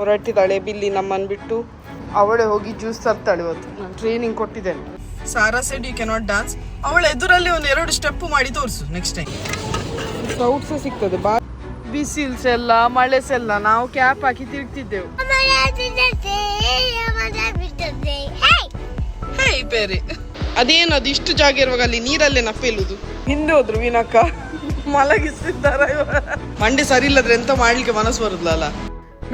ಹೊರಟಿದ್ದಾಳೆ ಬಿಲ್ಲಿ ನಮ್ಮನ್ನು ಬಿಟ್ಟು ಅವಳೇ ಹೋಗಿ ಜ್ಯೂಸ್ ತರ್ತಾಳೆ ಇವತ್ತು. ನಾನು ಟ್ರೈನಿಂಗ್ ಕೊಟ್ಟಿದ್ದೇನೆ. Sara said you cannot dance ಅವಳ ಎದುರಲ್ಲಿ ಒಂದು ಎರಡು ಸ್ಟೆಪ್ ಮಾಡಿ ತೋರಿಸು ನೆಕ್ಸ್ಟ್ ಟೈಮ್ ಸೌಟ್ಸ್ ಸಿಗ್ತದೆ. ಬಾ. ಬಿಸಿಲ್ಸ್ ಎಲ್ಲ ಮಳೆಸ್ ಎಲ್ಲ ನಾವು ಕ್ಯಾಪ್ ಹಾಕಿ ತಿರುಗ್ತಿದ್ದೆವು. ಬೇರೆ ಅದೇನು ಅದು? ಇಷ್ಟು ಜಾಗ ಇರುವಾಗ ಅಲ್ಲಿ ನೀರಲ್ಲೇ ನಪ್ಪೇಲುದು ಹಿಂದೆ ಹೋದ್ರು ವೀನಕ್ಕ ಮಲಗಿಸ್ತಿದ್ದಾರ ಮಂಡಿ ಸರಿ ಇಲ್ಲದ್ರೆ ಎಂತ ಮಾಡ್ಲಿಕ್ಕೆ ಮನಸ್ಸು ಬರುದಿಲ್ಲ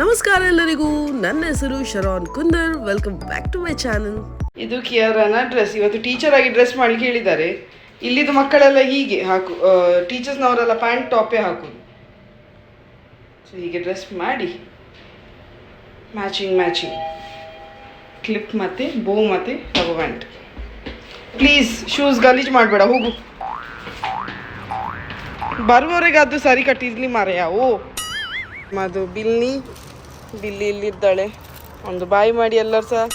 ನಮಸ್ಕಾರ ಎಲ್ಲರಿಗೂ. ನನ್ನ ಹೆಸರು Sharon Kundar. Welcome back to my channel ಇದು ಕಿಯರನ ಡ್ರೆಸ್ ಇವತ್ತು ಟೀಚರ್ ಆಗಿ ಡ್ರೆಸ್ ಮಾಡ್ಲಿಕ್ಕೆ ಹೇಳಿದ್ದಾರೆ. ಇಲ್ಲಿದ್ದು ಮಕ್ಕಳೆಲ್ಲ ಹೀಗೆ ಹಾಕು ಟೀಚರ್ಸ್ನವರೆಲ್ಲ ಪ್ಯಾಂಟ್ ಟಾಪೇ ಹಾಕೋದು. ಸೊ ಹೀಗೆ ಡ್ರೆಸ್ ಮಾಡಿ ಮ್ಯಾಚಿಂಗ್ ಮ್ಯಾಚಿಂಗ್ ಕ್ಲಿಪ್ ಮತ್ತೆ ಬೋ ಮತ್ತೆ ರಬ್ಬರ್ ಪ್ಯಾಂಟ್ ಪ್ಲೀಸ್ ಶೂಸ್ ಗಲೀಜ್ ಮಾಡಬೇಡ, ಹೋಗು. ಬರುವವರೆಗೆ ಅದು ಸರಿ ಕಟ್ಟಿದ್ಲಿ ಮಾರಯ್ಯ, ಓ. ಅದು ಬಿಲ್ಲಿ ಬಿಲ್ಲಿ ಇಲ್ಲಿದ್ದಾಳೆ ಒಂದು ಬಾಯಿ ಮಾಡಿ ಎಲ್ಲರೂ ಸಹ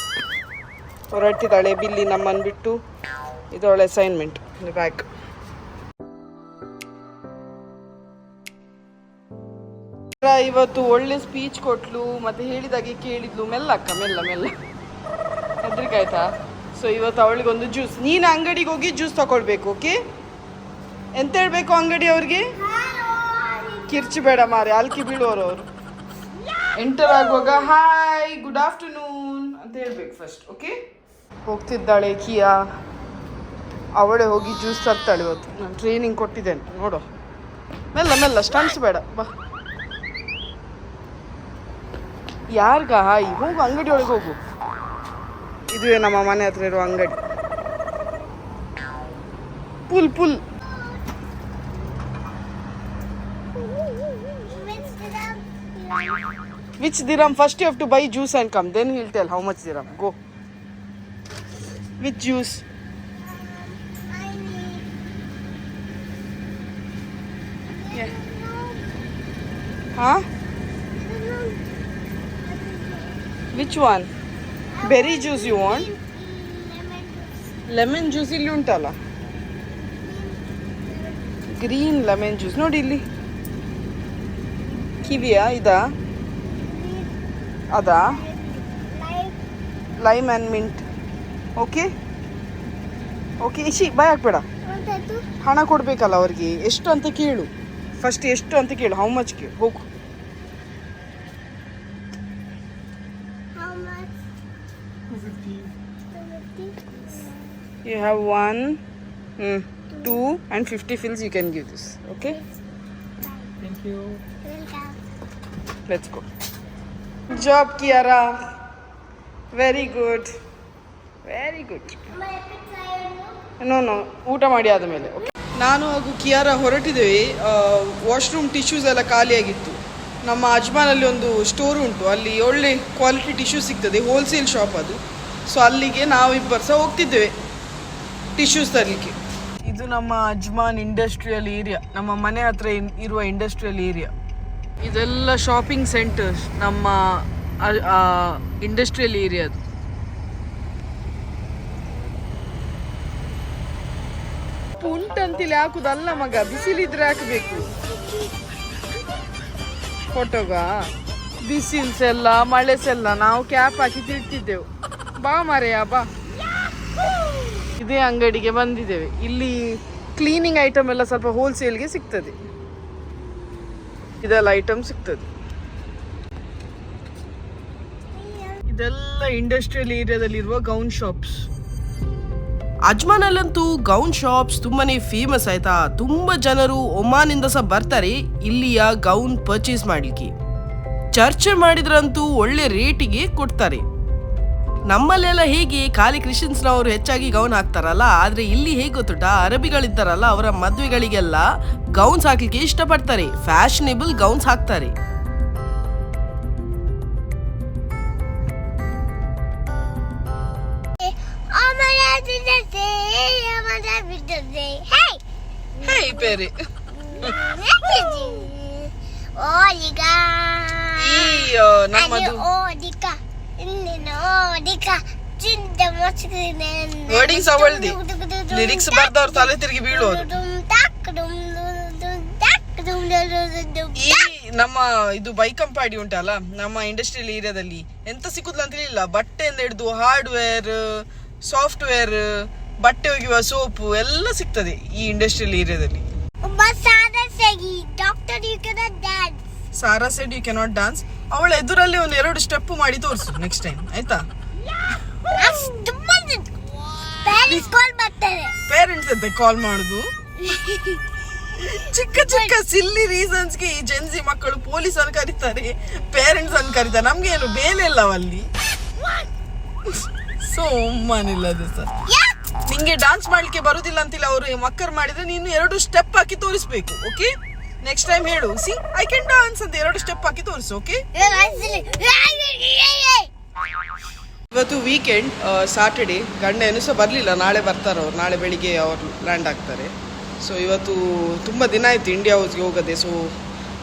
ಹೊರಟಿದ್ದಾಳೆ ಬಿಲ್ಲಿ ನಮ್ಮನ್ನು ಬಿಟ್ಟು. ಇದು ಅವಳ ಅಸೈನ್ಮೆಂಟ್ ಬ್ಯಾಗ್ ಇವತ್ತು ಒಳ್ಳೆ ಸ್ಪೀಚ್ ಕೊಟ್ಲು ಮತ್ತೆ ಹೇಳಿದಾಗೆ ಕೇಳಿದ್ಲು. ಮೆಲ್ಲಕ್ಕ ಮೆಲ್ಲ ಮೆಲ್ಲ. ಹೆದ್ರಿಕೆ ಆಯ್ತಾ? ಸೊ ಇವತ್ತು ಅವಳಿಗೊಂದು ಜ್ಯೂಸ್ ನೀನು ಅಂಗಡಿಗೆ ಹೋಗಿ ಜ್ಯೂಸ್ ತಗೊಳ್ಬೇಕು ಓಕೆ ಎಂತ ಹೇಳ್ಬೇಕು ಅಂಗಡಿ ಅವ್ರಿಗೆ? ಕಿರ್ಚಿ ಬೇಡ ಮಾರೆ ಅಲ್ಕಿ ಬೀಳುವರು ಅವರು. ಎಂಟರ್ ಆಗುವಾಗ ಹಾಯ್ ಗುಡ್ ಆಫ್ಟರ್ನೂನ್ ಅಂತ ಹೇಳ್ಬೇಕು ಫಸ್ಟ್ ಓಕೆ ಹೋಗ್ತಿದ್ದಾಳೆ ಕಿಯಾ. ಅವಳೆ ಹೋಗಿ ಜ್ಯೂಸ್ ತರ್ತಾಳೆ ಇವತ್ತು ನಾನು ಟ್ರೈನಿಂಗ್ ಕೊಟ್ಟಿದ್ದೇನೆ, ನೋಡು. ಮೆಲ್ಲ ಮೆಲ್ಲ ಸ್ಟಾಂಡ್ಸ್ ಬೇಡ, ಬಾ. ಯಾರ್ಗ? ಹಾಯ್, ಹೋಗು, ಅಂಗಡಿ ಒಳಗೆ ಹೋಗು. ಇದುವೇ ನಮ್ಮ ಮನೆ ಹತ್ರ ಇರುವ ಅಂಗಡಿ. Pull pull. Which dirham? First you have to buy juice and come. Then he'll tell how much dirham. Go. Which juice? Yeah. Huh? Which one? Berry juice you want? Lemon juice ಇಲ್ಲಿ ಉಂಟಲ್ಲ green lemon juice ನೋಡಿ ಇಲ್ಲಿ ಕಿವಿಯಾ ಇದಾ ಅದಾ? Lime and mint okay okay is she ಬಾಯ್ ಹಾಕ್ಬೇಡ. ಹಣ ಕೊಡಬೇಕಲ್ಲ ಅವ್ರಿಗೆ. ಎಷ್ಟು ಅಂತ ಕೇಳು. ಫಸ್ಟ್ ಎಷ್ಟು ಅಂತ ಕೇಳು. ಹೌ ಮಚ್ ಕೇಳು. ಹೋಗು. You have one hmm two and fifty fils you can give this okay let's go job Kiara very good very good no no ಊಟ ಮಾಡಿ ಆದಮೇಲೆ ಓಕೆ ನಾನು ಹಾಗೂ ಕಿಯಾರ ಹೊರಟಿದ್ದೇವೆ. ವಾಶ್ರೂಮ್ ಟಿಶ್ಯೂಸ್ ಎಲ್ಲ ಖಾಲಿಯಾಗಿತ್ತು. ನಮ್ಮ ಅಜ್ಮಾನಲ್ಲಿ ಒಂದು ಸ್ಟೋರ್ ಉಂಟು. ಅಲ್ಲಿ ಒಳ್ಳೆ ಕ್ವಾಲಿಟಿ ಟಿಶ್ಯೂ ಸಿಗ್ತದೆ. ಹೋಲ್ಸೇಲ್ ಶಾಪ್ ಅದು. ಸೊ ಅಲ್ಲಿಗೆ ನಾವಿಬ್ಬರು ಸಹ ಹೋಗ್ತಿದ್ದೇವೆ. ಟಿಶ್ಯೂಸ್ ತರಲಿಕ್ಕೆ. ಇದು ನಮ್ಮ ಅಜ್ಮಾನ್ ಇಂಡಸ್ಟ್ರಿಯಲ್ ಏರಿಯಾ ನಮ್ಮ ಮನೆ ಹತ್ರ ಇನ್- ಇರುವ ಇಂಡಸ್ಟ್ರಿಯಲ್ ಏರಿಯಾ ಇದೆಲ್ಲ ಶಾಪಿಂಗ್ ಸೆಂಟರ್ಸ್ ನಮ್ಮ ಇಂಡಸ್ಟ್ರಿಯಲ್ ಏರಿಯಾದು ಉಂಟಂತಿಲ್ಲಿ ಹಾಕುದಲ್ಲ ಮಗ, ಬಿಸಿಲಿದ್ರೆ ಹಾಕಬೇಕು. ಫೋಟೋಗ ಬಿಸಿಲ್ಸ್ ಎಲ್ಲ, ಮಳೆಸ್ ಎಲ್ಲ ನಾವು ಕ್ಯಾಪ್ ಹಾಕಿ ತಿಳ್ತಿದ್ದೆವು ಬಾ ಮರೆಯ ಬಾ. ಇದೇ ಅಂಗಡಿಗೆ ಬಂದಿದ್ದೇವೆ. ಇಲ್ಲಿ ಕ್ಲೀನಿಂಗ್ ಐಟಮ್ ಎಲ್ಲ ಸ್ವಲ್ಪ ಹೋಲ್ಸೇಲ್ಗೆ ಸಿಗ್ತದೆ. ಇದೆಲ್ಲ ಐಟಮ್ ಸಿಗ್ತದೆ. ಇದೆಲ್ಲ ಇಂಡಸ್ಟ್ರಿಯಲ್ ಏರಿಯಾದಲ್ಲಿರುವ ಗೌನ್ ಶಾಪ್ಸ್ ಅಜ್ಮಾನಲ್ಲಂತೂ ಗೌನ್ ಶಾಪ್ಸ್ ತುಂಬಾನೇ ಫೇಮಸ್ ಆಯ್ತಾ? ತುಂಬಾ ಜನರು ಒಮಾನಿಂದ ಸಹ ಬರ್ತಾರೆ ಇಲ್ಲಿಯ ಗೌನ್ ಪರ್ಚೇಸ್ ಮಾಡ್ಲಿಕ್ಕೆ. ಚರ್ಚೆ ಮಾಡಿದ್ರಂತೂ ಒಳ್ಳೆ ರೇಟಿಗೆ ಕೊಡ್ತಾರೆ. ನಮ್ಮಲ್ಲೆಲ್ಲ ಹೇಗೆ ಖಾಲಿ ಕ್ರಿಶ್ಚಿಯನ್ಸ್ನವರು ಹೆಚ್ಚಾಗಿ ಗೌನ್ ಹಾಕ್ತಾರಲ್ಲ ಆದ್ರೆ ಇಲ್ಲಿ ಹೇಗೆ ಗೊತ್ತುಟ ಅರಬಿಗಳಿದ್ದಾರಲ್ಲ ಅವರ ಮದುವೆಗಳಿಗೆಲ್ಲ ಗೌನ್ಸ್ ಹಾಕ್ಲಿಕ್ಕೆ ಇಷ್ಟಪಡ್ತಾರೆ ಫ್ಯಾಷನೇಬಲ್ ಗೌನ್ಸ್ ಹಾಕ್ತಾರೆ ಓ ನಮ್ಮದು ವರ್ಡಿಂಗ್ಸ್ ಅವಳ್ದಿ ಲಿರಿಕ್ಸ್ ಬರ್ದವ್ರು ತಲೆ ತಿರುಗಿ ಬೀಳೋರು ಈ ನಮ್ಮ ಇದು ಬೈಕಂಪಾಡಿ ಉಂಟಲ್ಲ ನಮ್ಮ ಇಂಡಸ್ಟ್ರಿಯಲ್ ಏರಿಯಾದಲ್ಲಿ ಎಂತ ಸಿಕ್ಕುದಿಲ್ಲ ಅಂತ ಹೇಳಿಲ್ಲ ಬಟ್ಟೆಯಿಂದ ಹಿಡಿದು ಹಾರ್ಡ್ವೇರ್ ಸಾಫ್ಟ್ವೇರ್ ಬಟ್ಟೆ ಒಗೆಯುವ ಸೋಪು ಎಲ್ಲ ಸಿಗ್ತದೆ ಈ ಇಂಡಸ್ಟ್ರಿಯಲ್ ಏರಿಯಾದಲ್ಲಿ doctor you cannot dance Sara ಅವಳ ಎದುರಲ್ಲಿ ಒಂದು ಎರಡು ಸ್ಟೆಪ್ ಮಾಡಿ ತೋರಿಸು ನೆಕ್ಸ್ಟ್ ಟೈಮ್ ಆಯ್ತಾ? ಪೇರೆಂಟ್ಸ್ ಅಂತ ಕಾಲ್ ಮಾಡುದು. ಚಿಕ್ಕ ಚಿಕ್ಕ ಸಿಲ್ಲಿ ರೀಸನ್ಸ್ಗೆ ಈ ಜೆನ್ಸಿ ಮಕ್ಕಳು ಪೊಲೀಸ್ ಅನ್ನು ಕರೀತಾರೆ ಪೇರೆಂಟ್ಸ್ ಅನ್ನು ಕರೀತಾರೆ. ನಮ್ಗೆ ಏನು ಬೇಲೆ ಇಲ್ಲ ಅಲ್ಲಿ ಸೊ ಅದು ಸರ್. ನಿಂಗೆ ಡಾನ್ಸ್ ಮಾಡ್ಲಿಕ್ಕೆ ಬರುದಿಲ್ಲ ಅಂತಿಲ್ಲ ಅವರು ಮಕ್ಕರ್ ಮಾಡಿದ್ರೆ ನೀನು ಎರಡು ಸ್ಟೆಪ್ ಹಾಕಿ ತೋರಿಸ್ಬೇಕು ಓಕೆ ನೆಕ್ಸ್ಟ್ ಟೈಮ್ ಹೇಳು. ಸಿ ಐ ಕ್ಯಾನ್ ಡಾನ್ಸ್ ಅಂತ ಎರಡು ಸ್ಟೆಪ್ ಹಾಕಿ ತೋರಿಸು ಓಕೆ ಇವತ್ತು ವೀಕೆಂಡ್ ಸಾಟರ್ಡೆ ಗಂಡ ಏನು ಸಹ ಬರಲಿಲ್ಲ. ನಾಳೆ ಬರ್ತಾರೆ ಅವ್ರು. ನಾಳೆ ಬೆಳಿಗ್ಗೆ ಅವರು ಲ್ಯಾಂಡ್ ಆಗ್ತಾರೆ ಸೊ ಇವತ್ತು ತುಂಬ ದಿನ ಆಯಿತು ಇಂಡಿಯಾ ಹೌಸ್ಗೆ ಹೋಗದೆ. ಸೊ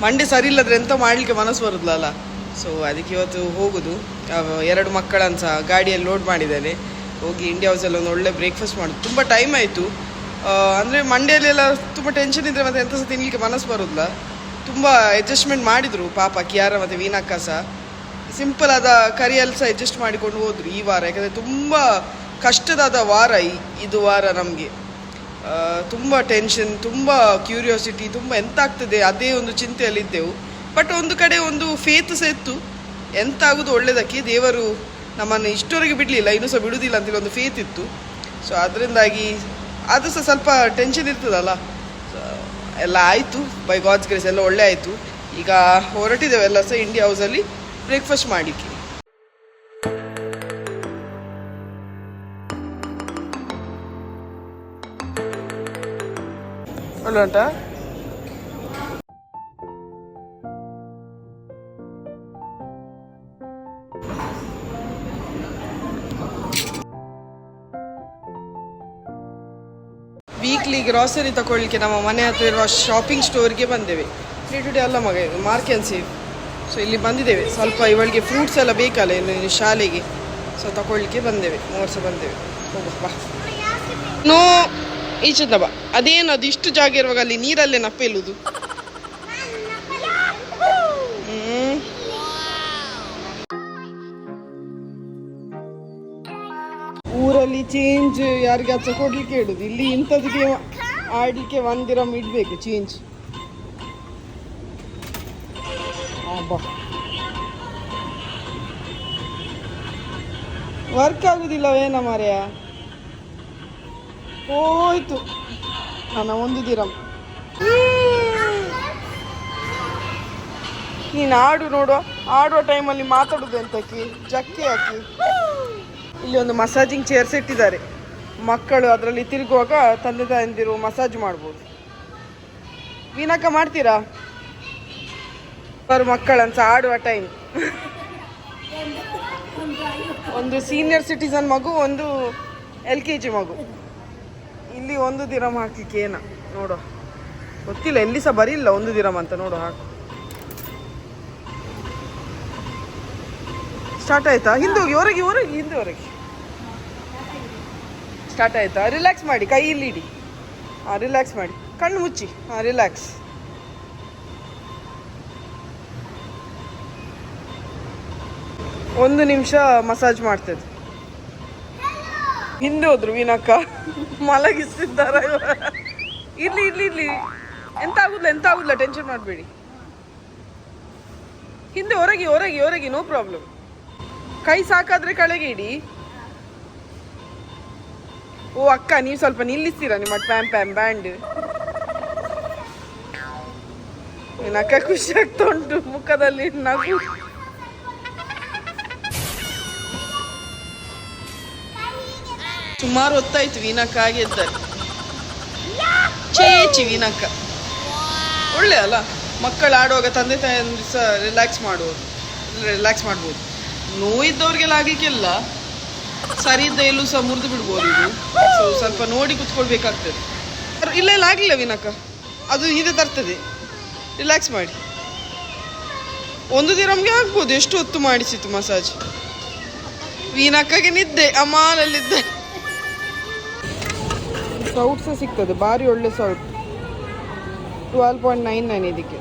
ಮಂಡೆ ಸರಿ ಇಲ್ಲದ್ರೆ ಎಂತ ಮಾಡಲಿಕ್ಕೆ ಮನಸ್ಸು ಬರೋದಿಲ್ಲಲ್ಲ. ಸೊ ಅದಕ್ಕೆ ಇವತ್ತು ಹೋಗೋದು. ಎರಡು ಮಕ್ಕಳನ್ನು ಸಹ ಗಾಡಿಯಲ್ಲಿ ಲೋಡ್ ಮಾಡಿದ್ದಾರೆ ಹೋಗಿ ಇಂಡಿಯಾ ಹೌಸಲ್ಲಿ ಒಂದು ಒಳ್ಳೆ ಬ್ರೇಕ್ಫಾಸ್ಟ್ ಮಾಡೋದು ತುಂಬ ಟೈಮ್ ಆಯಿತು. ಅಂದರೆ ಮಂಡ್ಯಲ್ಲೆಲ್ಲ ತುಂಬ ಟೆನ್ಷನ್ ಇದ್ದರೆ ಮತ್ತೆ ಎಂಥ ಸಹ ತಿನ್ನಲಿಕ್ಕೆ ಮನಸ್ಸು ಬರೋದಿಲ್ಲ. ತುಂಬ ಅಡ್ಜಸ್ಟ್ಮೆಂಟ್ ಮಾಡಿದರು ಪಾಪ ಕಿಯಾರ ಮತ್ತು ವೀನಕ್ಕ ಸಹ. ಸಿಂಪಲ್ ಆದ ಕರಿಯಲ್ಲಿ ಸಹ ಅಡ್ಜಸ್ಟ್ ಮಾಡಿಕೊಂಡು ಹೋದರು ಈ ವಾರ. ಯಾಕಂದರೆ ತುಂಬ ಕಷ್ಟದಾದ ವಾರ ಈ- ಇದು ವಾರ ನಮಗೆ. ತುಂಬ ಟೆನ್ಷನ್ ತುಂಬ ಕ್ಯೂರಿಯಾಸಿಟಿ ತುಂಬ ಎಂತ ಆಗ್ತದೆ ಅದೇ ಒಂದು ಚಿಂತೆಯಲ್ಲಿದ್ದೆವು. ಬಟ್ ಒಂದು ಕಡೆ ಒಂದು ಫೇತ್ ಸಹ ಇತ್ತು. ಎಂತ ಒಳ್ಳೆಯದಕ್ಕೆ ದೇವರು ನಮ್ಮನ್ನು ಇಷ್ಟವರೆಗೆ ಬಿಡಲಿಲ್ಲ, ಇನ್ನೂ ಸಹ ಬಿಡುವುದಿಲ್ಲ ಅಂತೇಳಿ ಒಂದು ಫೇತ್ ಇತ್ತು. ಸೊ ಅದರಿಂದಾಗಿ ಅದು ಸಹ ಸ್ವಲ್ಪ ಟೆನ್ಷನ್ ಇರ್ತದಲ್ಲ. ಎಲ್ಲ ಆಯಿತು. ಬೈ ಗಾಡ್ಸ್ ಗ್ರೇಸ್ ಎಲ್ಲ ಒಳ್ಳೆ ಆಯಿತು. ಈಗ ಹೊರಟಿದ್ದೇವೆ ಎಲ್ಲ ಸಹ ಇಂಡಿಯಾ ಹೌಸಲ್ಲಿ ಬ್ರೇಕ್ಫಾಸ್ಟ್ ಮಾಡಲಿಕ್ಕೆ. ಒಳ್ಳೆ ವೀಕ್ಲಿ ಗ್ರಾಸರಿ ತಗೊಳ್ಳಿಕ್ಕೆ ನಮ್ಮ ಮನೆ ಹತ್ರ ಇರುವ ಶಾಪಿಂಗ್ ಸ್ಟೋರ್ಗೆ ಬಂದೇವೆ. ಡೇ ಟು ಡೇ ಅಲ್ಲ ಮಗ ಇದು ಮಾರ್ಕ್ ಆ್ಯಂಡ್ ಸೇವ್ ಸೊ ಇಲ್ಲಿ ಬಂದಿದ್ದೇವೆ. ಸ್ವಲ್ಪ ಇವಳಿಗೆ ಫ್ರೂಟ್ಸ್ ಎಲ್ಲ ಬೇಕಲ್ಲ ಇನ್ನು ಶಾಲೆಗೆ. ಸೊ ತಗೊಳ್ಳಿಕ್ಕೆ ಬಂದೇವೆ. ಮೂರು ಸಹ ಬಂದೇವೆ. ಹೋಗು ಬಾ. ನೋ ಈಚೆ ಬಾ. ಅದೇನು ಅದು ಇಷ್ಟು ಜಾಗ ಇರುವಾಗ ಅಲ್ಲಿ ನೀರಲ್ಲೇ ನಪ್ಪೆಲ್ಲುದು ಚೇಂಜ್ ಯಾರಿಗೆ ಹಚ್ಚ ಕೊಡ್ಲಿಕ್ಕೆ ಹೇಳುದು? ಇಲ್ಲಿ ಇಂಥದಕ್ಕೆ ಆಡ್ಲಿಕ್ಕೆ ಒಂದಿರಮ್ ಇಡ್ಬೇಕು ಚೇಂಜ್ ವರ್ಕ್ ಆಗುದಿಲ್ಲವೇನ ಮಾರ್ಯ ಹೋಯ್ತು. ನನ್ನ ಒಂದು ದಿರಂ. ನೀನು ಆಡು ನೋಡುವ ಆಡುವ ಟೈಮಲ್ಲಿ ಮಾತಾಡೋದು ಎಂತಕ್ಕೆ? ಜಕ್ಕೆ ಹಾಕಿ ಇಲ್ಲಿ ಒಂದು ಮಸಾಜಿಂಗ್ ಚೇರ್ಸ್ ಇಟ್ಟಿದ್ದಾರೆ. ಮಕ್ಕಳು ಅದರಲ್ಲಿ ತಿರುಗುವಾಗ ತಂದೆ ತಾಯಂದಿರು ಮಸಾಜ್ ಮಾಡ್ಬೋದು. ವೀನಕ್ಕ ಮಾಡ್ತೀರಾ? ಅವರು ಮಕ್ಕಳಂತ ಆಡುವ ಟೈಮ್ ಒಂದು ಸೀನಿಯರ್ ಸಿಟಿಸನ್ ಮಗು, ಒಂದು ಎಲ್ ಕೆ ಜಿ ಮಗು. ಇಲ್ಲಿ ಒಂದು ದಿರಂ ಹಾಕ್ಲಿಕ್ಕೆ ಏನ? ನೋಡುವ. ಗೊತ್ತಿಲ್ಲ, ಎಲ್ಲಿ ಸಹ ಬರಿಲ್ಲ, ಒಂದು ದಿರಂ ಅಂತ ನೋಡು ಹಾಕು ಸ್ಟಾರ್ಟ್ ಆಯ್ತಾ? ಹಿಂದೆ ಹೋಗಿ ಹೊರಗೆ ಹೊರಗೆ ಹಿಂದೆ ಹೊರಗೆ ಸ್ಟಾರ್ಟ್ ಆಯಿತು? ರಿಲ್ಯಾಕ್ಸ್ ಮಾಡಿ ಕೈ ಇಲ್ಲಿ ಇಡಿ. ಹಾಂ ರಿಲ್ಯಾಕ್ಸ್ ಮಾಡಿ. ಕಣ್ಣು ಮುಚ್ಚಿ. ಹಾಂ ರಿಲ್ಯಾಕ್ಸ್ ಒಂದು ನಿಮಿಷ ಮಸಾಜ್ ಮಾಡ್ತದೆ ಹಿಂದೆ ಹೋದ್ರು ವೀನಕ್ಕ ಮಲಗಿಸ್ತಿದ್ದಾರ ಇರ್ಲಿ ಇರ್ಲಿ ಇರ್ಲಿ. ಎಂತ ಆಗುದಿಲ್ಲ ಎಂತ ಆಗುದಿಲ್ಲ ಟೆನ್ಷನ್ ಮಾಡಬೇಡಿ. ಹಿಂದೆ ಹೊರಗಿ ಹೊರಗಿ ಹೊರಗಿ ನೋ ಪ್ರಾಬ್ಲಮ್ ಕೈ ಸಾಕಾದ್ರೆ ಕಳೆಗೆ ಇಡಿ. ಓ, ಅಕ್ಕ, ನೀವು ಸ್ವಲ್ಪ ನಿಲ್ಲಿಸ್ತೀರ ನಿಮ್ಮ ಪ್ಯಾಮ್ ಪ್ಯಾಮ್ ಬ್ಯಾಂಡ್? ಅಕ್ಕ ಖುಷಿ ಆಗ್ತಾ ಉಂಟು ಮುಖದಲ್ಲಿ ನಗು. ಸುಮಾರು ಹೊತ್ತಾಯ್ತು ವೀನಕ್ಕ ಹಾಗೆ ಇದ್ದಾರೆ ಚೇಚಿ ವೀನಕ್ಕ ಒಳ್ಳೆ ಅಲ್ಲ? ಮಕ್ಕಳು ಆಡುವಾಗ ತಂದೆ ತಾಯಿ ಸಹ ರಿಲ್ಯಾಕ್ಸ್ ಮಾಡುವುದು ರಿಲ್ಯಾಕ್ಸ್ ಮಾಡ್ಬೋದು. ನೋವಿದ್ದವ್ರಿಗೆಲ್ಲ ಆಗ್ಲಿಕ್ಕಿಲ್ಲ. ಸರಿ ಇದ್ದ ಎಲ್ಲೂ ಸಹ ಮುರಿದು ಬಿಡ್ಬೋದು ಇದು. ಸೊ ಸ್ವಲ್ಪ ನೋಡಿ ಕುತ್ಕೊಳ್ಬೇಕಾಗ್ತದೆ. ಇಲ್ಲ ಇಲ್ಲ, ಆಗಲಿಲ್ಲ ವಿನಕ ಅದು ಹಿಂದೆ ತರ್ತದೆ. ರಿಲ್ಯಾಕ್ಸ್ ಮಾಡಿ. ಒಂದು ದಿನಮ್ಗೆ ಆಗ್ಬೋದು. ಎಷ್ಟು ಹೊತ್ತು ಮಾಡಿಸಿತ್ತು ಮಸಾಜ್ ವೀನಕ್ಕಗೆ ನಿದ್ದೆ. ಅಮಾನಲ್ಲಿದ್ದೆ. ಸೌಟ್ ಸಹ ಸಿಗ್ತದೆ. ಭಾರಿ ಒಳ್ಳೆ ಸೌಟ್ ಟ್ವೆಲ್ ಪಾಯಿಂಟ್ ನೈನ್ ನೈನ್ ಇದಕ್ಕೆ.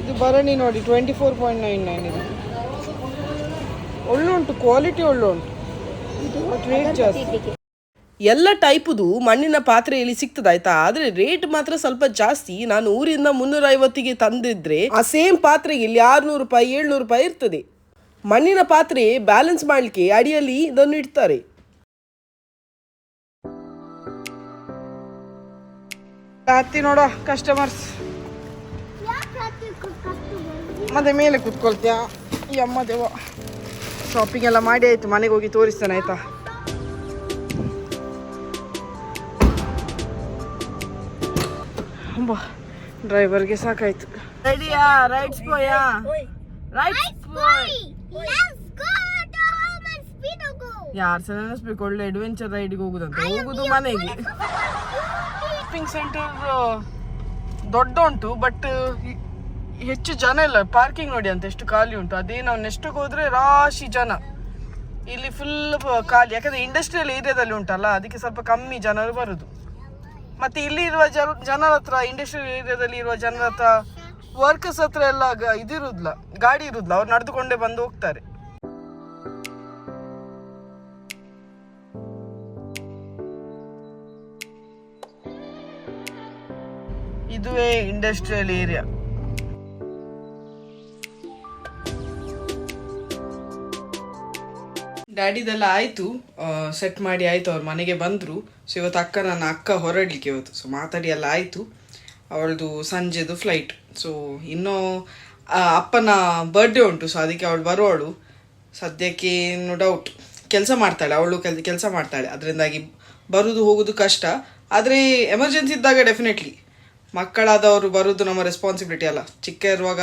ಇದು ಬರಣಿ ನೋಡಿ. Twenty four point nine nine ಇದು ಒಳ್ಳೆ ಉಂಟು ಕ್ವಾಲಿಟಿ ಒಳ್ಳೆ ಉಂಟು ಬಟ್ ರೇಟ್ ಜಾಸ್ತಿ ಎಲ್ಲ ಟೈಪುದು ಮಣ್ಣಿನ ಪಾತ್ರೆಯಲ್ಲಿ ಸಿಗ್ತದೆ ಆಯ್ತಾ? ಆದ್ರೆ ರೇಟ್ ಮಾತ್ರ ಸ್ವಲ್ಪ ಜಾಸ್ತಿ. ನಾನು ಊರಿಂದ ಮುನ್ನೂರ ಐವತ್ತಿಗೆ ತಂದಿದ್ರೆ ಆ ಸೇಮ್ ಪಾತ್ರೆಗೆ ಇಲ್ಲಿ ಆರ್ನೂರು ರೂಪಾಯಿ ಏಳ್ನೂರು ರೂಪಾಯಿ ಇರ್ತದೆ. ಮಣ್ಣಿನ ಪಾತ್ರೆ ಬ್ಯಾಲೆನ್ಸ್ ಮಾಡ್ಲಿಕ್ಕೆ ಅಡಿಯಲ್ಲಿ ಇದನ್ನು ಇಡ್ತಾರೆ. ಹತ್ತಿ ನೋಡ ಕಸ್ಟಮರ್ಸ್ ಮತ್ತೆ ಮೇಲೆ ಕೂತ್ಕೊಳ್ತೀಯ? ಅಮ್ಮ ದೇವ. ಶಾಪಿಂಗ್ ಎಲ್ಲ ಮಾಡಿ ಆಯ್ತು ಮನೆಗೆ ಹೋಗಿ ತೋರಿಸ್ತೇನೆ ಆಯ್ತಾ? ಅಂಬ ಡ್ರೈವರ್ಗೆ ಸಾಕಾಯ್ತು. ರೆಡಿಯಾ ರೈಟ್ಸ್ ಗೋಯಾ ರೈಟ್ಸ್. ಯಾರು ಸಹ ನೆನೆಸ್ಬೇಕು ಒಳ್ಳೆ ಅಡ್ವೆಂಚರ್ ರೈಡ್ಗೆ ಹೋಗುದಂತ. ಹೋಗುದು ಮನೆಗೆ. ಶಾಪಿಂಗ್ ಸೆಂಟರ್ ದೊಡ್ಡ ಉಂಟು ಬಟ್ ಹೆಚ್ಚು ಜನ ಇಲ್ಲ ಪಾರ್ಕಿಂಗ್ ನೋಡಿ ಅಂತ ಎಷ್ಟು ಖಾಲಿ ಉಂಟು. ಅದೇ ನಾವು ನೆಕ್ಸ್ಟ್ಗೆ ಹೋದ್ರೆ ರಾಶಿ ಜನ. ಇಲ್ಲಿ ಫುಲ್ ಖಾಲಿ. ಯಾಕಂದ್ರೆ ಇಂಡಸ್ಟ್ರಿಯಲ್ ಏರಿಯಾದಲ್ಲಿ ಉಂಟಲ್ಲ, ಅದಕ್ಕೆ ಸ್ವಲ್ಪ ಕಮ್ಮಿ ಜನರು ಬರುದು. ಮತ್ತೆ ಇಲ್ಲಿ ಇರುವ ಜನ, ಜನರ ಹತ್ರ ಇಂಡಸ್ಟ್ರಿಯಲ್ ಏರಿಯಾದಲ್ಲಿ ಇರುವ ಜನರ ಹತ್ರ ವರ್ಕರ್ಸ್ ಹತ್ರ ಎಲ್ಲ ಇದಿರುದಿಲ್ಲ ಗಾಡಿ ಇರುದಿಲ್ಲ ಅವ್ರು ನಡೆದುಕೊಂಡೇ ಬಂದು ಹೋಗ್ತಾರೆ. ಇದುವೇ ಇಂಡಸ್ಟ್ರಿಯಲ್ ಏರಿಯಾ ಡ್ಯಾಡಿದೆಲ್ಲ ಆಯಿತು ಸೆಟ್ ಮಾಡಿ ಆಯಿತು, ಅವ್ರ ಮನೆಗೆ ಬಂದರು. ಸೊ ಇವತ್ತು ಅಕ್ಕ ನನ್ನ ಅಕ್ಕ ಹೊರಡ್ಲಿಕ್ಕೆ ಇವತ್ತು. ಸೊ ಮಾತಾಡಿ ಎಲ್ಲ ಆಯಿತು. ಅವಳದು ಸಂಜೆದು ಫ್ಲೈಟ್ ಸೊ ಇನ್ನೂ ಅಪ್ಪನ ಬರ್ಡೇ ಉಂಟು. ಸೊ ಅದಕ್ಕೆ ಅವಳು ಬರುವಳು. ಸದ್ಯಕ್ಕೆ ಏನು ಡೌಟ್ ಕೆಲಸ ಮಾಡ್ತಾಳೆ. ಅವಳು ಕೆಲ್, ಕೆಲಸ ಮಾಡ್ತಾಳೆ. ಅದರಿಂದಾಗಿ ಬರುವುದು ಹೋಗೋದು ಕಷ್ಟ. ಆದರೆ ಎಮರ್ಜೆನ್ಸಿ ಇದ್ದಾಗ ಡೆಫಿನೆಟ್ಲಿ ಮಕ್ಕಳಾದವರು ಬರೋದು ನಮ್ಮ ರೆಸ್ಪಾನ್ಸಿಬಿಲಿಟಿ ಅಲ್ಲ. ಚಿಕ್ಕ ಇರುವಾಗ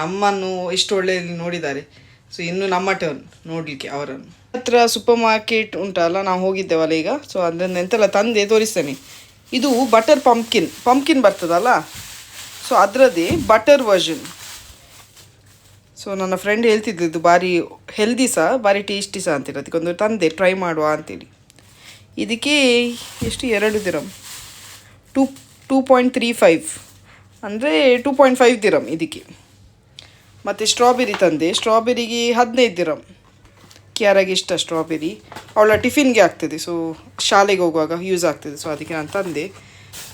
ನಮ್ಮನ್ನು ಇಷ್ಟು ಒಳ್ಳೆಯಲ್ಲಿ ನೋಡಿದ್ದಾರೆ. ಸೊ ಇನ್ನು ನಮ್ಮ ಟರ್ನ್ ನೋಡಲಿಕ್ಕೆ ಅವರನ್ನು. ಹತ್ರ ಸೂಪರ್ ಮಾರ್ಕೆಟ್ ಉಂಟಲ್ಲ, ನಾವು ಹೋಗಿದ್ದೇವಲ್ಲ ಈಗ. ಸೊ ಅದನ್ನ ಎಂತೆಲ್ಲ ತಂದೆ ತೋರಿಸ್ತೇನೆ. ಇದು ಬಟರ್ ಪಂಪ್ಕಿನ್ ಪಂಪ್ಕಿನ್ ಬರ್ತದಲ್ಲ? ಸೊ ಅದರದ್ದೇ ಬಟರ್ ವರ್ಷನ್ ಸೊ ನನ್ನ ಫ್ರೆಂಡ್ ಹೇಳ್ತಿದ್ದು ಇದು ಭಾರಿ ಹೆಲ್ದಿ ಸಹ ಭಾರಿ ಟೇಸ್ಟಿ ಸಹ ಅಂತೇಳಿ ಅದಕ್ಕೊಂದು ತಂದೆ ಟ್ರೈ ಮಾಡುವ ಅಂತೇಳಿ ಇದಕ್ಕೆ ಎಷ್ಟು? ಎರಡು dirham two two point three five ಅಂದರೆ ಟೂ ಪಾಯಿಂಟ್ ಫೈವ್ ದಿರಮ್ ಇದಕ್ಕೆ. ಮತ್ತು ಸ್ಟ್ರಾಬೆರಿ ತಂದೆ. ಸ್ಟ್ರಾಬೆರಿಗೆ ಹದಿನೈದು ದಿರಮ್ ಕ್ಯಾರಾಗೆ ಇಷ್ಟ ಸ್ಟ್ರಾಬೆರಿ. ಅವಳ ಟಿಫಿನ್ಗೆ ಆಗ್ತದೆ. ಸೊ ಶಾಲೆಗೆ ಹೋಗುವಾಗ ಯೂಸ್ ಆಗ್ತದೆ. ಸೊ ಅದಕ್ಕೆ ನಾನು ತಂದೆ.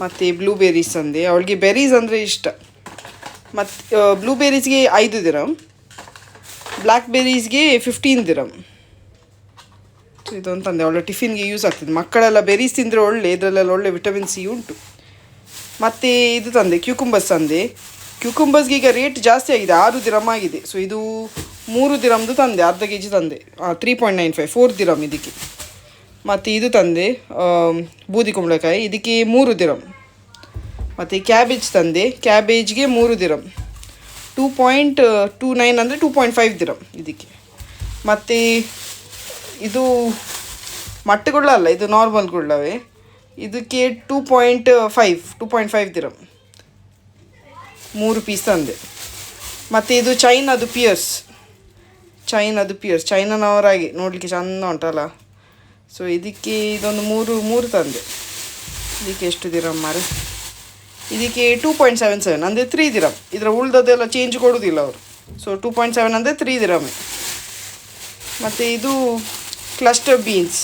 ಮತ್ತು ಬ್ಲೂಬೆರೀಸ್ ತಂದೆ. ಅವಳಿಗೆ ಬೆರೀಸ್ ಅಂದರೆ ಇಷ್ಟ. ಮತ್ತು ಬ್ಲೂಬೆರೀಸ್ಗೆ ಐದು ದಿರಮ್ ಬ್ಲ್ಯಾಕ್ ಬೆರೀಸ್ಗೆ ಫಿಫ್ಟೀನ್ ದಿರಮ್ ಇದೊಂದು ತಂದೆ. ಅವಳ ಟಿಫಿನ್ಗೆ ಯೂಸ್ ಆಗ್ತದೆ. ಮಕ್ಕಳೆಲ್ಲ ಬೆರೀಸ್ ತಿಂದರೆ ಒಳ್ಳೆ. ಇದರಲ್ಲೆಲ್ಲ ಒಳ್ಳೆ ವಿಟಮಿನ್ ಸಿ ಉಂಟು. ಮತ್ತು ಇದು ತಂದೆ. ಕ್ಯೂಕುಂಬಸ್ ತಂದೆ. ಕ್ಯೂಕುಂಬಸ್ಗೆ ಈಗ ರೇಟ್ ಜಾಸ್ತಿ ಆಗಿದೆ, ಆರು ದಿರಮ್ ಆಗಿದೆ. ಸೊ ಇದು ಮೂರು ದಿರಮ್ದು ತಂದೆ, ಅರ್ಧ ಕೆ ಜಿ ತಂದೆ three point nine five four dirham ಇದಕ್ಕೆ. ಮತ್ತು ಇದು ತಂದೆ ಬೂದಿ ಕುಂಬಳಕಾಯಿ, ಇದಕ್ಕೆ ಮೂರು ದಿರಮ್. ಮತ್ತು ಕ್ಯಾಬೇಜ್ ತಂದೆ, ಕ್ಯಾಬೇಜ್ಗೆ ಮೂರು dirham. Two point two nine ಅಂದರೆ ಟೂ ಪಾಯಿಂಟ್ ಫೈವ್ ದಿರಮ್ ಇದಕ್ಕೆ. ಮತ್ತು ಇದು ಮಟ್ಟುಗುಳ್ಳ ಅಲ್ಲ ಇದು ನಾರ್ಮಲ್ಗಳವೆ ಇದಕ್ಕೆ two point five two point five dirham. ಮೂರು ಪೀಸ್ ತಂದೆ. ಮತ್ತು ಇದು ಚೈನಾದು ಪಿಯರ್ಸ್ ಚೈನಾದು ಪಿಯರ್ಸ್ ಚೈನನವರಾಗಿ ನೋಡಲಿಕ್ಕೆ ಚೆಂದ ಉಂಟಲ್ಲ. ಸೊ ಇದಕ್ಕೆ ಇದೊಂದು ಮೂರು ಮೂರು ತಂದೆ. ಇದಕ್ಕೆ ಎಷ್ಟು ದಿರಮ್ ಮಾರೆ? ಇದಕ್ಕೆ ಟೂ ಪಾಯಿಂಟ್ ಸೆವೆನ್ ಸೆವೆನ್ ಅಂದರೆ ತ್ರೀ ದಿರಮ್ ಇದರ ಉಳ್ದದೆಲ್ಲ ಚೇಂಜ್ ಕೊಡೋದಿಲ್ಲ ಅವರು. ಸೊ ಟೂ ಪಾಯಿಂಟ್ ಸೆವೆನ್ ಅಂದರೆ ತ್ರೀ ದಿರಮ್. ಮತ್ತು ಇದು ಕ್ಲಸ್ಟರ್ ಬೀನ್ಸ್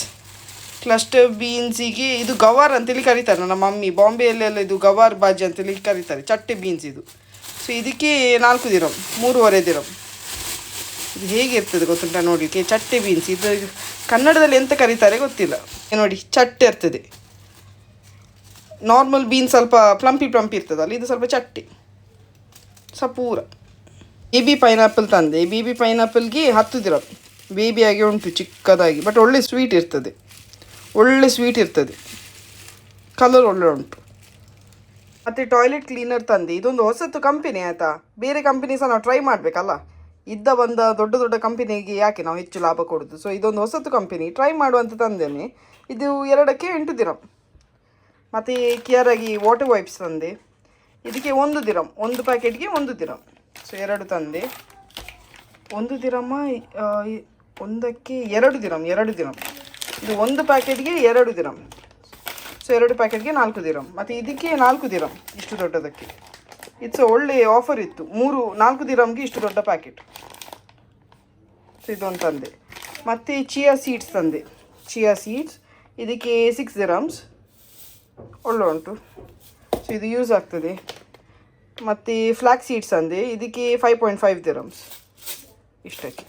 ಕ್ಲಸ್ಟರ್ ಬೀನ್ಸಿಗೆ ಇದು ಗವಾರ್ ಅಂತೇಳಿ ಕರೀತಾರೆ. ನಮ್ಮ ಮಮ್ಮಿ ಬಾಂಬೆಯಲ್ಲೆಲ್ಲ ಇದು ಗವಾರ್ ಬಾಜಿ ಅಂತೇಳಿ ಕರೀತಾರೆ. ಚಟ್ಟೆ ಬೀನ್ಸ್ ಇದು. ಸೊ ಇದಕ್ಕೆ ನಾಲ್ಕು ದಿರಂ, ಮೂರುವರೆ ದಿರಂ. ಇದು ಹೇಗಿರ್ತದೆ ಗೊತ್ತುಂಟ ನೋಡಲಿಕ್ಕೆ? ಚಟ್ಟೆ ಬೀನ್ಸ್ ಇದು ಕನ್ನಡದಲ್ಲಿ ಎಂತ ಕರೀತಾರೆ ಗೊತ್ತಿಲ್ಲ. ನೋಡಿ ಚಟ್ಟೆ ಇರ್ತದೆ. ನಾರ್ಮಲ್ ಬೀನ್ಸ್ ಸ್ವಲ್ಪ ಪ್ಲಂಪಿ ಪ್ಲಂಪಿ ಇರ್ತದಲ್ಲ, ಇದು ಸ್ವಲ್ಪ ಚಟ್ಟೆ ಸಪೂರ. ಬೇಬಿ ಪೈನಾಪಲ್ ತಂದೆ. ಬೇಬಿ ಪೈನಾಪಲ್ಗೆ ಹತ್ತು ದಿರಂ. ಬೇಬಿಯಾಗಿ ಉಂಟು, ಚಿಕ್ಕದಾಗಿ. ಬಟ್ ಒಳ್ಳೆ ಸ್ವೀಟ್ ಇರ್ತದೆ. ಒಳ್ಳೆ ಸ್ವೀಟ್ ಇರ್ತದೆ. ಕಲರ್ ಒಳ್ಳೆ ಉಂಟು. ಮತ್ತು ಟಾಯ್ಲೆಟ್ ಕ್ಲೀನರ್ ತಂದೆ, ಇದೊಂದು ಹೊಸತು ಕಂಪನಿ ಆಯಿತಾ? ಬೇರೆ ಕಂಪನಿ ಸಹ ನಾವು ಟ್ರೈ ಮಾಡಬೇಕಲ್ಲ? ಇದ್ದ ಬಂದ ದೊಡ್ಡ ದೊಡ್ಡ ಕಂಪನಿಗೆ ಯಾಕೆ ನಾವು ಹೆಚ್ಚು ಲಾಭ ಕೊಡೋದು? ಸೊ ಇದೊಂದು ಹೊಸತು ಕಂಪನಿ ಟ್ರೈ ಮಾಡುವಂತ ತಂದೇನೆ. ಇದು ಎರಡಕ್ಕೆ ಎಂಟು ದಿರಂ ಮತ್ತು ಕೇರಾಗಿ ವಾಟರ್ ವೈಪ್ಸ್ ತಂದೆ. ಇದಕ್ಕೆ ಒಂದು ದಿರಂ ಒಂದು ಪ್ಯಾಕೆಟ್ಗೆ ಒಂದು ದಿರಂ ಸೊ ಎರಡು ತಂದೆ. ಒಂದು ದಿರಮ್ಮ ಒಂದಕ್ಕೆ ಎರಡು ದಿರಂ ಎರಡು ದಿರಮ್ ಇದು ಒಂದು ಪ್ಯಾಕೆಟ್ಗೆ ಎರಡು ದಿರಮ್ ಸೊ ಎರಡು ಪ್ಯಾಕೆಟ್ಗೆ ನಾಲ್ಕು ದಿರಂ. ಮತ್ತು ಇದಕ್ಕೆ ನಾಲ್ಕು ದಿರಂ, ಇಷ್ಟು ದೊಡ್ಡದಕ್ಕೆ. ಇಟ್ಸ್ ಒಳ್ಳೆ ಆಫರ್ ಇತ್ತು. ಮೂರು, ನಾಲ್ಕು ದಿರಮ್ಗೆ ಇಷ್ಟು ದೊಡ್ಡ ಪ್ಯಾಕೆಟ್. ಸೊ ಇದೊಂದು ತಂದೆ. ಮತ್ತು ಚಿಯಾ ಸೀಡ್ಸ್ ತಂದೆ. ಚಿಯಾ ಸೀಡ್ಸ್, ಇದಕ್ಕೆ ಸಿಕ್ಸ್ ದಿರಮ್ಸ್ ಒಳ್ಳೆ ಉಂಟು. ಸೊ ಇದು ಯೂಸ್ ಆಗ್ತದೆ. ಮತ್ತು ಫ್ಲ್ಯಾಕ್ ಸೀಡ್ಸ್ ಅಂದೆ ಇದಕ್ಕೆ ಫೈವ್ ಪಾಯಿಂಟ್ ಫೈವ್ ದಿರಮ್ಸ್ ಇಷ್ಟಕ್ಕೆ.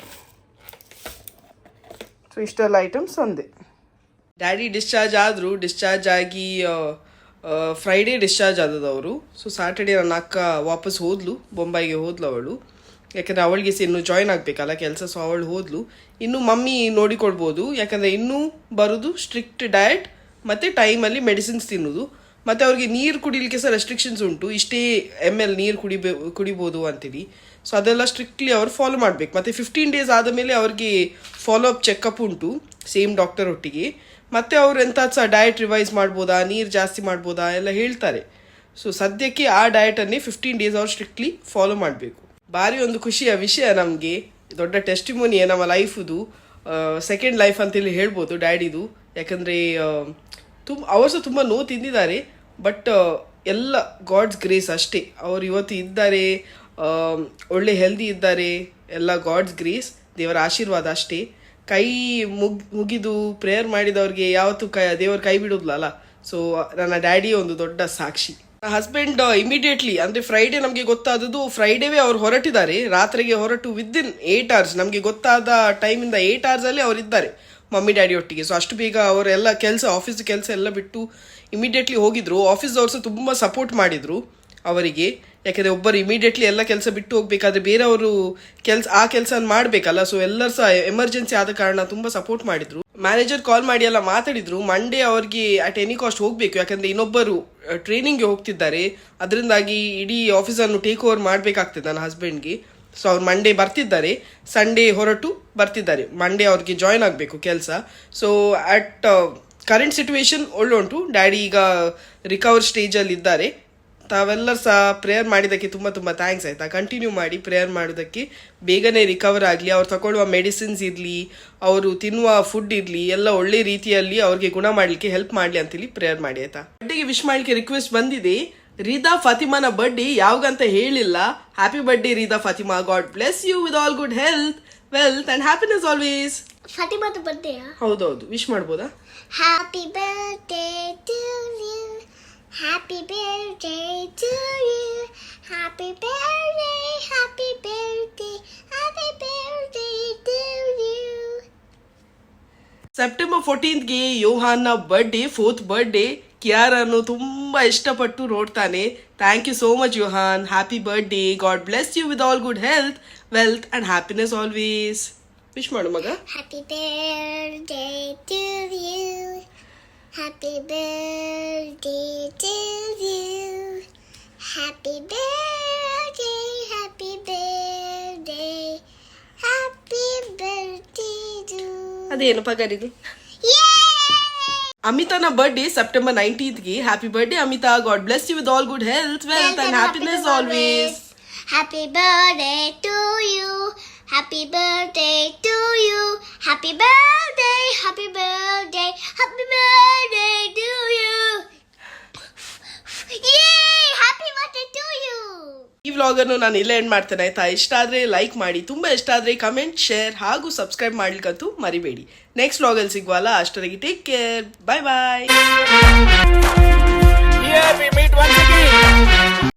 ಸೊ ಇಷ್ಟೆಲ್ಲ ಐಟಮ್ಸ್ ತಂದೆ. ಡ್ಯಾಡಿ ಡಿಸ್ಚಾರ್ಜ್ ಆದರು ಡಿಸ್ಚಾರ್ಜ್ ಆಗಿ ಫ್ರೈಡೇ ಡಿಸ್ಚಾರ್ಜ್ ಆದದ್ದು ಅವರು. ಸೊ ಸ್ಯಾಟರ್ಡೇ ನನ್ನ ಅಕ್ಕ ವಾಪಸ್ ಹೋದ್ಲು ಬೊಂಬಾಯಿಗೆ ಹೋದ್ಲು ಅವಳು. ಯಾಕಂದರೆ ಅವಳಿಗೆ ಸಹ ಇನ್ನೂ ಜಾಯ್ನ್ ಆಗಬೇಕಲ್ಲ ಕೆಲಸ ಸೊ ಅವಳು ಹೋದ್ಲು. ಇನ್ನೂ ಮಮ್ಮಿ ನೋಡಿಕೊಳ್ಬೋದು ಯಾಕಂದರೆ ಇನ್ನೂ ಬರೋದು ಸ್ಟ್ರಿಕ್ಟ್ ಡಯಟ್ ಮತ್ತು ಟೈಮಲ್ಲಿ ಮೆಡಿಸಿನ್ಸ್ ತಿನ್ನೋದು. ಮತ್ತು ಅವ್ರಿಗೆ ನೀರು ಕುಡಿಲಿಕ್ಕೆ ಸಹ ರೆಸ್ಟ್ರಿಕ್ಷನ್ಸ್ ಉಂಟು. ಇಷ್ಟೇ ಎಂ ಎಲ್ ನೀರು ಕುಡಿಬೇ, ಕುಡಿಬೋದು ಅಂತೇಳಿ ಸೊ ಅದೆಲ್ಲ ಸ್ಟ್ರಿಕ್ಟ್ಲಿ ಅವ್ರು ಫಾಲೋ ಮಾಡಬೇಕು. ಮತ್ತು ಫಿಫ್ಟೀನ್ ಡೇಸ್ ಆದಮೇಲೆ ಅವ್ರಿಗೆ ಫಾಲೋ ಅಪ್ ಚೆಕಪ್ ಉಂಟು ಸೇಮ್ ಡಾಕ್ಟರ್ ಒಟ್ಟಿಗೆ. ಮತ್ತು ಅವ್ರು ಎಂಥ ಸಹ ಡಯಟ್ ರಿವೈಸ್ ಮಾಡ್ಬೋದಾ? ನೀರು ಜಾಸ್ತಿ ಮಾಡ್ಬೋದಾ? ಎಲ್ಲ ಹೇಳ್ತಾರೆ. ಸೊ ಸದ್ಯಕ್ಕೆ ಆ ಡಯಟನ್ನೇ ಫಿಫ್ಟೀನ್ ಡೇಸ್ ಅವ್ರು ಸ್ಟ್ರಿಕ್ಟ್ಲಿ ಫಾಲೋ ಮಾಡಬೇಕು. ಭಾರಿ ಒಂದು ಖುಷಿಯ ವಿಷಯ ನಮಗೆ. ದೊಡ್ಡ ಟೆಸ್ಟಿಮೋನಿಯ ನಮ್ಮ ಲೈಫುದು ಸೆಕೆಂಡ್ ಲೈಫ್ ಅಂತೇಳಿ ಹೇಳ್ಬೋದು ಡ್ಯಾಡಿದು. ಯಾಕಂದರೆ ತುಂಬ ಅವರು ಸಹ ತುಂಬ ನೋವು ತಿಂದಿದ್ದಾರೆ. ಬಟ್ ಎಲ್ಲ ಗಾಡ್ಸ್ ಗ್ರೇಸ್ ಅಷ್ಟೇ. ಅವರು ಇವತ್ತು ಇದ್ದಾರೆ ಒಳ್ಳೆ ಹೆಲ್ದಿ ಇದ್ದಾರೆ. ಎಲ್ಲ ಗಾಡ್ಸ್ ಗ್ರೇಸ್ ದೇವರ ಆಶೀರ್ವಾದ ಅಷ್ಟೇ. ಕೈ ಮುಗ್, ಮುಗಿದು ಪ್ರೇಯರ್ ಮಾಡಿದವ್ರಿಗೆ ಯಾವತ್ತೂ ಕೈ ದೇವರು ಕೈ ಬಿಡೋದ್ಲಲ್ಲ? ಸೊ ನನ್ನ ಡ್ಯಾಡಿ ಒಂದು ದೊಡ್ಡ ಸಾಕ್ಷಿ. ಹಸ್ಬೆಂಡ್ ಇಮಿಡಿಯೇಟ್ಲಿ ಅಂದರೆ ಫ್ರೈಡೇ ನಮಗೆ ಗೊತ್ತಾದದ್ದು ಫ್ರೈಡೇವೇ ಅವ್ರು ಹೊರಟಿದ್ದಾರೆ. ರಾತ್ರಿಗೆ ಹೊರಟು ವಿದಿನ್ ಏಯ್ಟ್ ಅವರ್ಸ್ ನಮಗೆ ಗೊತ್ತಾದ ಟೈಮಿಂದ ಅವರ್ಸಲ್ಲಿ ಅವ್ರು ಇದ್ದಾರೆ, ಮಮ್ಮಿ ಡ್ಯಾಡಿ ಒಟ್ಟಿಗೆ. ಸೊ ಅಷ್ಟು ಬೇಗ ಅವರೆಲ್ಲ ಕೆಲಸ ಆಫೀಸ್ ಕೆಲಸ ಎಲ್ಲ ಬಿಟ್ಟು ಇಮಿಡಿಯೇಟ್ಲಿ ಹೋಗಿದ್ರು. ಆಫೀಸ್ದವ್ರು ಸಹ ತುಂಬ ಸಪೋರ್ಟ್ ಮಾಡಿದರು. ಅವರಿಗೆ. ಯಾಕಂದರೆ ಒಬ್ಬರು ಇಮಿಡಿಯೇಟ್ಲಿ ಎಲ್ಲ ಕೆಲಸ ಬಿಟ್ಟು ಹೋಗ್ಬೇಕಾದ್ರೆ ಬೇರೆಯವರು ಕೆಲಸ, ಆ ಕೆಲಸ ಮಾಡಬೇಕಲ್ಲ ಸೊ ಎಲ್ಲರೂ ಸಹ ಎಮರ್ಜೆನ್ಸಿ ಆದ ಕಾರಣ ತುಂಬ ಸಪೋರ್ಟ್ ಮಾಡಿದ್ರು. ಮ್ಯಾನೇಜರ್ ಕಾಲ್ ಮಾಡಿ ಎಲ್ಲ ಮಾತಾಡಿದ್ರು. ಮಂಡೇ ಅವ್ರಿಗೆ ಅಟ್ ಎನಿ ಕಾಸ್ಟ್ ಹೋಗಬೇಕು. ಯಾಕಂದರೆ ಇನ್ನೊಬ್ಬರು ಟ್ರೈನಿಂಗ್ಗೆ ಹೋಗ್ತಿದ್ದಾರೆ. ಅದರಿಂದಾಗಿ ಇಡೀ ಆಫೀಸನ್ನು ಟೇಕ್ ಓವರ್ ಮಾಡಬೇಕಾಗ್ತದೆ ನನ್ನ ಹಸ್ಬೆಂಡ್ಗೆ ಸೊ ಅವ್ರು ಮಂಡೇ ಬರ್ತಿದ್ದಾರೆ. ಸಂಡೇ ಹೊರಟು ಬರ್ತಿದ್ದಾರೆ. ಮಂಡೇ ಅವ್ರಿಗೆ ಜಾಯ್ನ್ ಆಗಬೇಕು ಕೆಲಸ. ಸೊ ಅಟ್ ಕರೆಂಟ್ ಸಿಚುವೇಶನ್ ಒಳ್ಳೆ ಉಂಟು ಡ್ಯಾಡಿ ಈಗ ರಿಕವರ್ ಸ್ಟೇಜಲ್ಲಿ ಇದ್ದಾರೆ. ತಾವೆಲ್ಲರೂ ಸಹ ಪ್ರೇಯರ್ ಮಾಡಿದ್ದಕ್ಕೆ ತುಂಬ ತುಂಬ ಥ್ಯಾಂಕ್ಸ್ ಆಯಿತಾ? ಕಂಟಿನ್ಯೂ ಮಾಡಿ ಪ್ರೇಯರ್ ಮಾಡೋದಕ್ಕೆ ಬೇಗನೆ ರಿಕವರ್ ಆಗಲಿ ಅವ್ರು ತಗೊಳ್ಳುವ ಮೆಡಿಸಿನ್ಸ್ ಇರಲಿ ಅವರು ತಿನ್ನುವ ಫುಡ್ ಇರಲಿ ಎಲ್ಲ ಒಳ್ಳೆ ರೀತಿಯಲ್ಲಿ ಅವ್ರಿಗೆ ಗುಣ ಮಾಡಲಿಕ್ಕೆ ಹೆಲ್ಪ್ ಮಾಡಲಿ ಅಂತೇಳಿ ಪ್ರೇಯರ್ ಮಾಡಿ ಆಯ್ತಾ? ಬರ್ಡೇಗೆ ವಿಶ್ ಮಾಡಲಿಕ್ಕೆ ರಿಕ್ವೆಸ್ಟ್ ಬಂದಿದೆ. ರೀದಾ ಫಾತಿಮಾನ ಬಡ್ಡಿ ಯಾವಾಗಂತ ಹೇಳಿಲ್ಲ. Happy birthday Rida Fatima. God bless you with all good health wealth and happiness always ಫಾತಿಮಾದ birthday ಹೌದೌದು. ವಿಶ್ ಮಾಡ್ಬೋದಾ? Happy birthday to you. Happy birthday to you. Happy birthday, happy birthday, happy birthday to you. September ಫೋರ್ಟೀನ್ತ್ಗೆ ಯೋಹಾನ್ನ birthday fourth birthday ಕಿಯಾರನ್ನು ತುಂಬ ಇಷ್ಟಪಟ್ಟು ನೋಡ್ತಾನೆ thank you so much Yohan happy birthday God bless you with all good health wealth and happiness always wish ಮಾಡು ಮಗ Happy birthday to you. Happy birthday to you. Happy birthday, happy birthday, happy birthday to ಅದೇನು ಪಗಾರಿದು Yay! ಅಮಿತಾನ birthday September ನೈನ್ಟೀನ್ತ್ಗೆ happy birthday Amita God bless you with all good health wealth and happiness always Happy birthday to you. Happy birthday to you. Happy birthday, happy birthday, happy birthday to you. Yay! Happy birthday to you. ಈ ವ್ಲಾಗನ್ನು ನಾನು ಇಲ್ಲೇ end ಮಾಡ್ತೇನೆ ಆಯ್ತಾ ಇಷ್ಟ ಆದರೆ like ಮಾಡಿ ತುಂಬ ಇಷ್ಟ ಆದರೆ ಕಮೆಂಟ್ ಶೇರ್ ಹಾಗೂ ಸಬ್ಸ್ಕ್ರೈಬ್ ಮಾಡ್ಲಿಕ್ಕಂತೂ ಮರಿಬೇಡಿ ನೆಕ್ಸ್ಟ್ ವ್ಲಾಗಲ್ಲಿ ಸಿಗುವಲ್ಲ ಅಷ್ಟರಿಗೆ ಟೇಕ್ ಕೇರ್ ಬಾಯ್ ಬಾಯ್